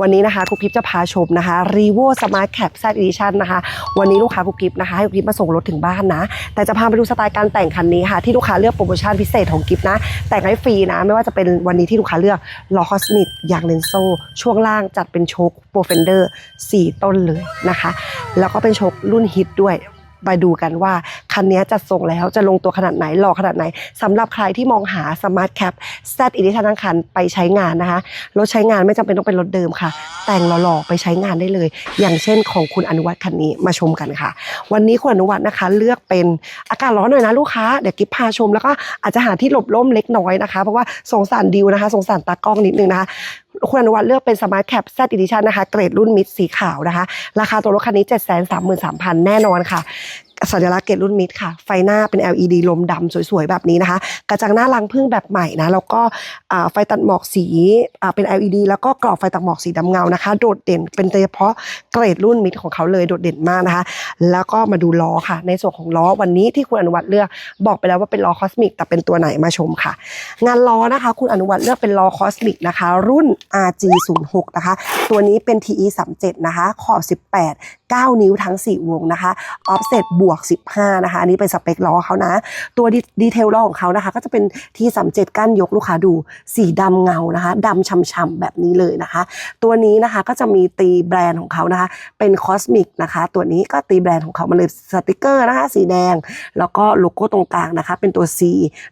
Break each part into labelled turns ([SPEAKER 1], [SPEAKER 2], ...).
[SPEAKER 1] วันนี้นะคะกุ๊กกิ๊บจะพาชมนะคะ r e v o Smart Cap Z Edition นะคะ วันนี้ลูกค้ากุ๊กกิ๊บนะคะให้กุ๊กกิ๊บมาส่งรถถึงบ้านนะ แต่จะพาไปดูสไตล์การแต่งคันนี้ค่ะ ที่ลูกค้าเลือกโปรโมชั่นพิเศษของกิ๊บนะ แต่งให้ฟรีนะ ไม่ว่าจะเป็นวันนี้ที่ลูกค้าเลือกล้อคอสมิดยางเลนโซช่วงล่างจัดเป็นโชคโปรเฟนเดอร์4ต้นเลยนะคะ แล้วก็เป็นโชครุ่นฮิตด้วย ไปดูกันว่าคันนี้จะส่งแล้วจะลงตัวขนาดไหนหล่อขนาดไหนสำหรับใครที่มองหา Smart Cap Z Edition ทั้งคันไปใช้งานนะคะรถใช้งานไม่จำเป็นต้องเป็นรถเดิมค่ะ แต่งหล่อๆไปใช้งานได้เลย อย่างเช่นของคุณอนุวัฒน์คันนี้มาชมกันค่ะ วันนี้คุณอนุวัฒน์นะคะ เลือกเป็นอากาศร้อนหน่อยนะลูกค้าเดี๋ยวกิ๊บพาชมแล้วก็อาจจะหาที่หลบร่มเล็กน้อยนะคะ เพราะว่าสงสารดิวนะคะ สงสารตากล้องนิดนึงนะคะ คุณอนุวัฒน์เลือกเป็นสมาร์ทแคปแซดอิดิชันนะคะ เกรดรุ่นมิดสีขาวนะคะ ราคาตัวรถคันนี้ 7 3 3 3 0 0 0 แน่นอนค่ะ สัญลักษณ์เกรดรุ่นมิดค่ะ ไฟหน้าเป็น LED ลมดำสวยๆ แบบนี้นะคะ กระจังหน้ารังพึ่งแบบใหม่นะ แล้วก็ไฟตัดหมอกสีเป็น LED แล้วก็กรอบไฟตัดหมอกสีดำเงานะคะ โดดเด่นเป็นโดยเฉพาะเกรดรุ่นมิดของเขาเลยโดดเด่นมากนะคะ แล้วก็มาดูล้อค่ะ ในส่วนของล้อวันนี้ที่คุณอนุวัฒน์เลือกบอกไปแล้วว่าเป็นล้อคอสมิกแต่เป็นตัวไหนมาชมค่ะ งานล้อนะคะ คุณอนุวัฒน์เลือกเป็นล้อคอสมิกนะคะ รุ่น RG06 นะคะ ตัวนี้เป็น TE 37 นะคะขอบ18 9 นิ้วทั้ง 4 วงนะคะออฟเซตบวก 15 นะคะ อันนี้เป็นสเปคล้อเขานะ ตัวดีเทลล้อของเขานะคะ ก็จะเป็น T37 ก้านยกลูกค้าดูสีดำเงานะคะดำช่ำๆแบบนี้เลยนะคะ ตัวนี้นะคะก็จะมีตีแบรนด์ของเขานะคะ เป็นคอสมิกนะคะ ตัวนี้ก็ตีแบรนด์ของเขามาเลยสติกเกอร์นะคะ สีแดง แล้วก็โลโก้ตรงกลางนะคะ เป็นตัว C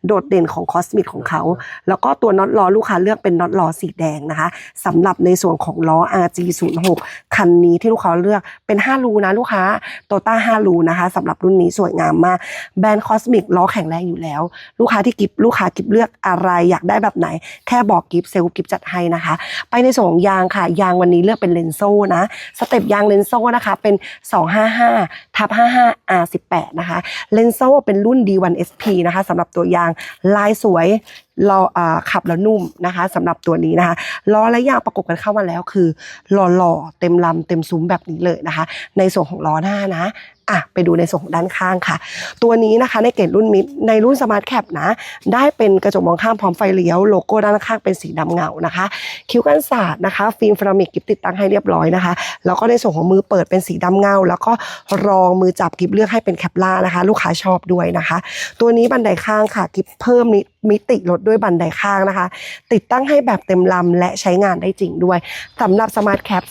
[SPEAKER 1] โดดเด่นของคอสมิกของเขา แล้วก็ตัวน็อตล้อลูกค้าเลือกเป็นน็อตล้อสีแดงนะคะสำหรับในส่วนของล้อ RG06 คันนี้ที่ลูกค้าเลือกเป็น5รูนะลูกค้าโตต้า5รูนะคะสำหรับรุ่นนี้สวยงามมาก แบรนด์คอสมิกล้อแข็งแรงอยู่แล้ว ลูกค้าที่กิฟลูกค้ากิฟเลือกอะไรอยากได้แบบไหน แค่บอกกิฟเซลล์กิฟจัดให้นะคะ ไปในส่วนของยางค่ะ ยางวันนี้เลือกเป็นเลนโซ่นะสเต็ปยางเลนโซ่นะคะเป็น 255ทับ55 R18 นะคะเลนโซ่เป็นรุ่น D1 SP นะคะสำหรับตัวยางลายสวย รออ่าขับแล้วนุ่มนะคะสำหรับตัวนี้นะคะล้อและยางประกบกันเข้ามาแล้วคือหล่อๆเต็มลำเต็มซุ้มแบบนี้เลยนะคะ ในส่วนของล้อหน้านะ อะไปดูในส่วนของด้านข้างค่ะ ตัวนี้นะคะในเกรดรุ่นมิดในรุ่นสมาร์ทแคปนะ ได้เป็นกระจกมองข้างพร้อมไฟเลี้ยวโลโก้ด้านข้างเป็นสีดำเงานะคะ คิ้วกันศาสตร์นะคะ ฟิล์มฟรมิกกิฟติดตั้งให้เรียบร้อยนะคะ แล้วก็ในส่วนของมือเปิดเป็นสีดำเงา แล้วก็รองมือจับกิฟเลือกให้เป็นแคปล่านะคะ ลูกค้าชอบด้วยนะคะ ตัวนี้บันไดข้างค่ะกิฟเพิ่มนิมิติลดด้วยบันไดข้างนะคะ ติดตั้งให้แบบเต็มลำและใช้งานได้จริงด้วยสำหรับสมาร์ทแคป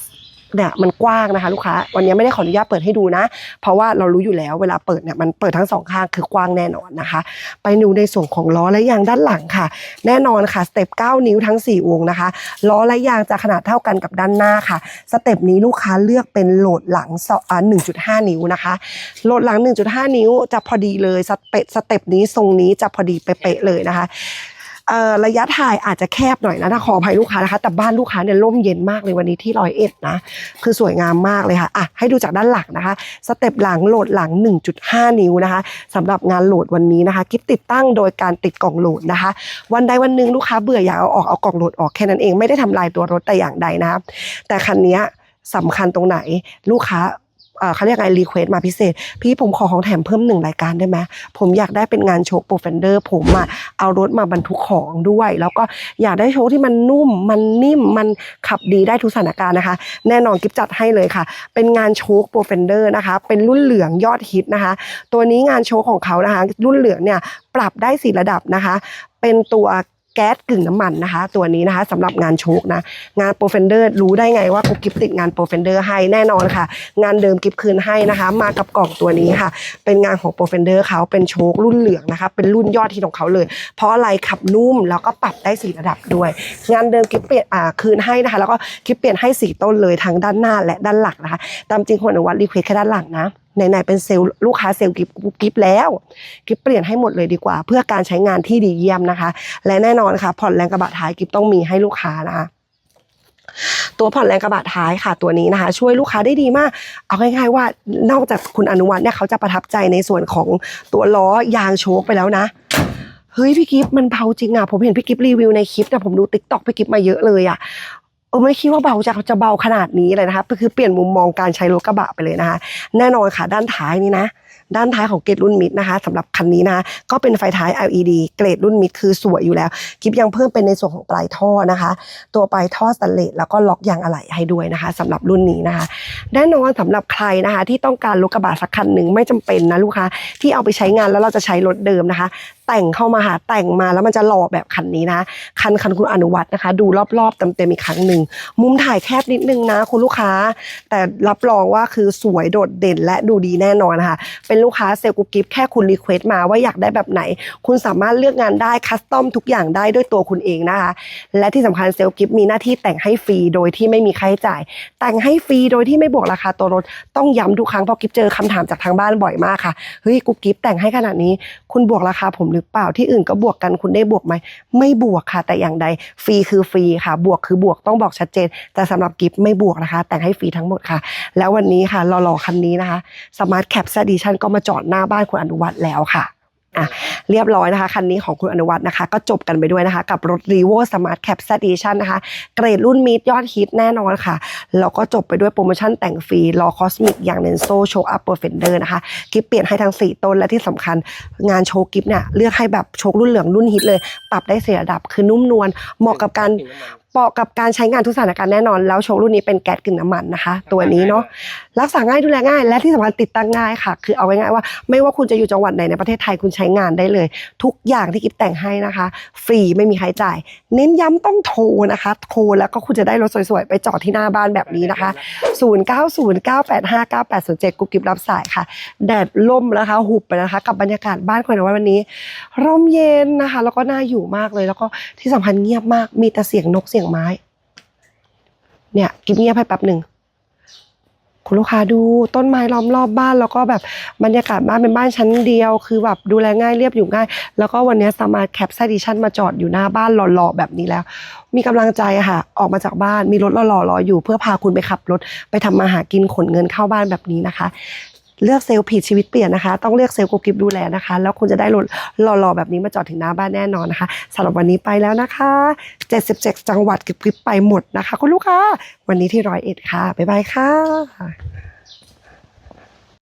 [SPEAKER 1] เนี่ยมันกว้างนะคะ ลูกค้า วันนี้ไม่ได้ขออนุญาตเปิดให้ดูนะ เพราะว่าเรารู้อยู่แล้วเวลาเปิดเนี่ยมันเปิดทั้งสองข้างคือกว้างแน่นอนนะคะ ไปดูในส่วนของล้อและยางด้านหลังค่ะ แน่นอนค่ะสเต็ป9นิ้วทั้ง 4 วงนะคะล้อและยางจะขนาดเท่ากันกับด้านหน้าค่ะสเต็ปนี้ลูกค้าเลือกเป็นโหลดหลังสอ่า1.5 นิ้วนะคะโหลดหลัง 1.5 นิ้วจะพอดีเลยสเต็ปสเต็ปนี้ทรงนี้จะพอดีเป๊ะเลยนะคะ ระยะถ่ายอาจจะแคบหน่อยนะถ้าขออภัยลูกค้านะคะ แต่บ้านลูกค้าเนี่ยร่มเย็นมากเลยวันนี้ที่ร้อยเอ็ดนะ คือสวยงามมากเลยค่ะอะให้ดูจากด้านหลังนะคะ สเต็ปหลังโหลดหลัง 1.5 นิ้วนะคะสำหรับงานโหลดวันนี้นะคะ กิฟติดตั้งโดยการติดกล่องโหลดนะคะ วันใดวันหนึ่งลูกค้าเบื่ออยากเอาออกเอากล่องโหลดออกแค่นั้นเองไม่ได้ทำลายตัวรถแต่อย่างใดนะครับแต่คันนี้ยสำคัญตรงไหนลูกค้า เขาเรียกไงรีเควสมาพิเศษ พี่ผมขอของแถมเพิ่มหนึ่งรายการได้ไหมผมอยากได้เป็นงานโชว์โปรเฟนเดอร์ผมอะเอารถมาบรรทุกของด้วย แล้วก็อยากได้โชว์ที่มันนุ่ม มันนิ่มมันขับดีได้ทุกสถานการณ์นะคะ แน่นอนกิฟจัดให้เลยค่ะ เป็นงานโชคโปรเฟนเดอร์นะคะ เป็นรุ่นเหลืองยอดฮิตนะคะ ตัวนี้งานโชคของเขานะคะ รุ่นเหลืองเนี่ยปรับได้สี่ระดับนะคะ เป็นตัว แก๊สกึ่งน้ำมันนะคะ ตัวนี้นะคะสำหรับงานโชคนะ งานโปรเฟนเดอร์รู้ได้ไงว่ากูกิฟติดงานโปรเฟนเดอร์ให้แน่นอนค่ะ งานเดิมกิฟคืนให้นะคะ มากับกล่องตัวนี้ค่ะ เป็นงานของโปรเฟนเดอร์เขาเป็นโชครุ่นเหลืองนะคะ เป็นรุ่นยอดที่ของเขาเลย เพราะอะไรขับนุ่มแล้วก็ปรับได้สีระดับด้วย งานเดิมกิฟเปลี่ยนคืนให้นะคะ แล้วก็กิฟเปลี่ยนให้สีต้นเลยทั้งด้านหน้าและด้านหลังนะคะ ตามจริงคนอนุวัตรีเควสแค่ด้านหลังนะ ไหนๆเป็นเซลล์ลูกค้าเซลล์กิฟกิฟแล้วกิฟเปลี่ยนให้หมดเลยดีกว่า เพื่อการใช้งานที่ดีเยี่ยมนะคะ และแน่นอนค่ะ ผ่อนแรงกระบะท้ายกิฟต้องมีให้ลูกค้านะคะตัวผ่อนแรงกระบะท้ายค่ะตัวนี้นะคะ ช่วยลูกค้าได้ดีมาก เอาง่ายๆว่านอกจากคุณอนุวัฒน์เนี่ยเขาจะประทับใจในส่วนของตัวล้อยางโชคไปแล้วนะเฮ้ยพี่กิฟมันเผาจริงอะผมเห็นพี่กิฟรีวิวในคลิปแต่ผมดูติ๊กต็อกพี่กิฟมาเยอะเลยอะ เออไม่คิดว่าเบาจะจะเบาขนาดนี้เลยนะคะคือเปลี่ยนมุมมองการใช้รถกระบะไปเลยนะคะ แน่นอนค่ะ ด้านท้ายนี้นะ ด้านท้ายของเกรดรุ่นมิดนะคะสำหรับคันนี้นะคะก็เป็นไฟท้าย LED เกรดรุ่นมิดคือสวยอยู่แล้วกิฟยังเพิ่มเป็นในส่วนของปลายท่อนะคะ ตัวปลายท่อสแตนเลสแล้วก็ล็อกยางอะไหล่ให้ด้วยนะคะสำหรับรุ่นนี้นะคะ แน่นอนสำหรับใครนะคะ ที่ต้องการรถกระบะสักคันหนึ่งไม่จำเป็นนะลูกค้าที่เอาไปใช้งานแล้วเราจะใช้รถเดิมนะคะ แต่งเข้ามาหาแต่งมาแล้วมันจะหล่อแบบคันนี้นะ คันคันคุณอนุวัฒน์นะคะ ดูรอบๆเต็มๆอีกครั้งหนึ่งมุมถ่ายแคบนิดนึงนะ คุณลูกค้า แต่รับรองว่าคือสวยโดดเด่นและดูดีแน่นอนนะคะ เป็นลูกค้าเซลล์กุ๊กกิฟแค่คุณรีเควสต์มาว่าอยากได้แบบไหน คุณสามารถเลือกงานได้คัสตอมทุกอย่างได้ด้วยตัวคุณเองนะคะ และที่สำคัญเซลล์กิฟมีหน้าที่แต่งให้ฟรีโดยที่ไม่มีค่าใช้จ่าย แต่งให้ฟรีโดยที่ไม่บวกราคาตัวรถต้องย้ำทุกครั้งเพราะกิฟเจอคำถามจากทางบ้านบ่อยมากค่ะเฮ้ยกุ๊กกิฟแต่งให้ขนาดนี้ คุณบวกราคาผมหรือเปล่าที่อื่นก็บวกกันคุณได้บวกไหมไม่บวกค่ะ แต่อย่างใดฟรีคือฟรีค่ะ บวกคือบวกต้องบอกชัดเจน แต่สำหรับกิฟไม่บวกนะคะ แต่งให้ฟรีทั้งหมดค่ะ แล้ววันนี้ค่ะหล่อๆคันนี้นะคะสมาร์ทแคปซดิชันก็มาจอดหน้าบ้านคุณอนุวัฒน์แล้วค่ะ อะเรียบร้อยนะคะ คันนี้ของคุณอนุวัฒน์นะคะ ก็จบกันไปด้วยนะคะ กับรถ r e v o Smart Cap s Edition นะคะ เกรดรุ่นมีดยอดฮิตแน่นอนค่ะ แล้วก็จบไปด้วยโปรโมชั่นแต่งฟรีลอคอสมิกอย่างเนนโซโชว์อัพเปอร์เฟนเดอร์นะคะกิฟเปลี่ยนให้ทั้ง 4 ต้นและที่สำคัญงานโชว์กิฟเนี่ยเลือกให้แบบโชครุ่นเหลืองรุ่นฮิตเลย ปรับได้เสียระดับคือนุ่มนวลเหมาะกับการเหมาะกับการใช้งานทุกสถานการณ์แน่นอน แล้วโชว์รุ่นนี้เป็นแก๊สกึ่งน้ำมันนะคะ ตัวนี้เนาะรักษาง่ายดูแลง่าย และที่สำคัญติดตั้งง่ายค่ะ คือเอาง่ายๆว่า ไม่ว่าคุณจะอยู่จังหวัดไหนในประเทศไทยคุณใช้งานได้เลย ทุกอย่างที่กิฟแต่งให้นะคะ ฟรีไม่มีใครจ่าย เน้นย้ำต้องโทรนะคะโทรแล้วก็คุณจะได้รถสวยๆ ไปจอดที่หน้าบ้านแบบนี้นะคะ 0909859807กุ๊กกิฟรับสายค่ะ แดดล่มนะคะหุบไปนะคะ กับบรรยากาศบ้านคนในวันนี้ร่มเย็นนะคะ แล้วก็น่าอยู่มากเลย แล้วก็ที่สำคัญเงียบมากมีแต่เสียงนกเสียงไม้ เนี่ยกิฟเงียบให้แป๊บหนึ่งคุณลูกค้าดูต้นไม้ล้อมรอบบ้าน แล้วก็แบบบรรยากาศบ้านเป็นบ้านชั้นเดียว คือแบบดูแลง่ายเรียบอยู่ง่าย แล้วก็วันนี้สมาร์ทแคปซ d ดิชันมาจอดอยู่หน้าบ้านหล่อๆแบบนี้แล้ว มีกำลังใจค่ะ ออกมาจากบ้านมีรถหล่อๆรออยู่ เพื่อพาคุณไปขับรถไปทำมาหากินขนเงินเข้าบ้านแบบนี้นะคะ เลือกเซลล์ผิดชีวิตเปลี่ยนนะคะ ต้องเลือกเซลล์กุ๊กกิฟดูแลนะคะ แล้วคุณจะได้รถหล่อๆแบบนี้มาจอดถึงหน้าบ้านแน่นอนนะคะสำหรับวันนี้ไปแล้วนะคะ 77 จังหวัดกิฟกิฟไปหมดนะคะ คุณลูกค้าวันนี้ที่ร้อยเอ็ดค่ะบ๊ายบายค่ะ